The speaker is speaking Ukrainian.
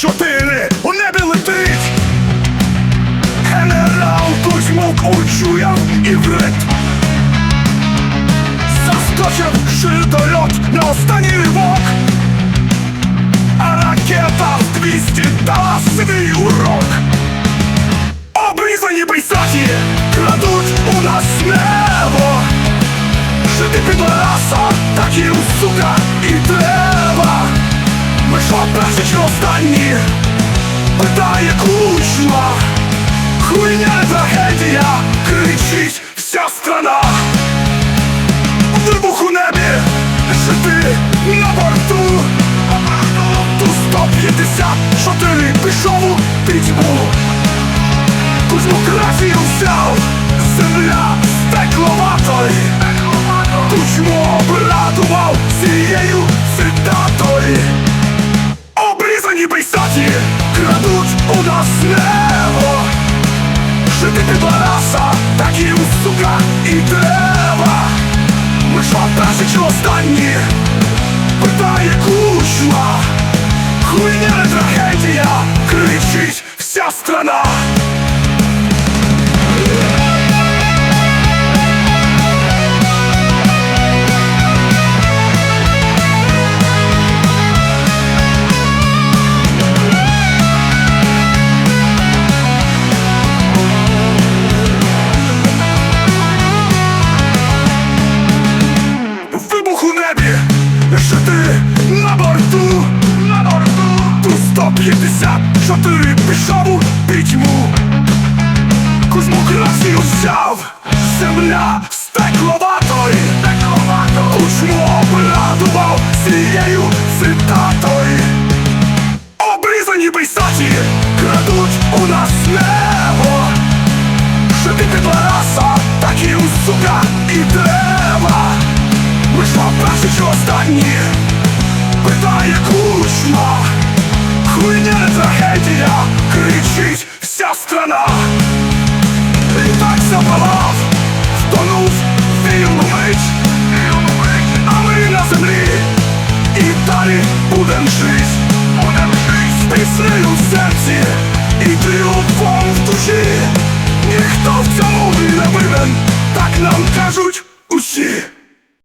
чотири у небі летить. Генерал Кузьмук учуяв і врит. Заскочив шидольот на останній ривок. А ракета в 200 дала свій урок. Обрізані бейсаті крадуть у нас небо. Жити підласа, так їм, сука, і треба. Останні? Питає кучма. Хуйня трагедія, кричить вся страна. Вибух у небі, жити на борту. Ту 154 пішов у пітьму. Кузьму красію взяв, земля стекловатої. Кучмо обрадував цією цитатою. Обрізані бейсаті крадуть у нас небо. Жити підлараса, так у сука, і треба. Ми що перші чи останні? Питає кучма. Хуйня не трагедія, кричить вся страна. 154 пішов у пітьму. Кузьму красію взяв, земля стекловатої. Кузьму обрадував цією цитатою. Обрізані бейсаті крадуть у нас небо. Жити підлараса, так їм, сука, і треба Ми що перші чи останні? Питає кучма Літак запалав, втонув вільну мить А ми на землі і далі будем жить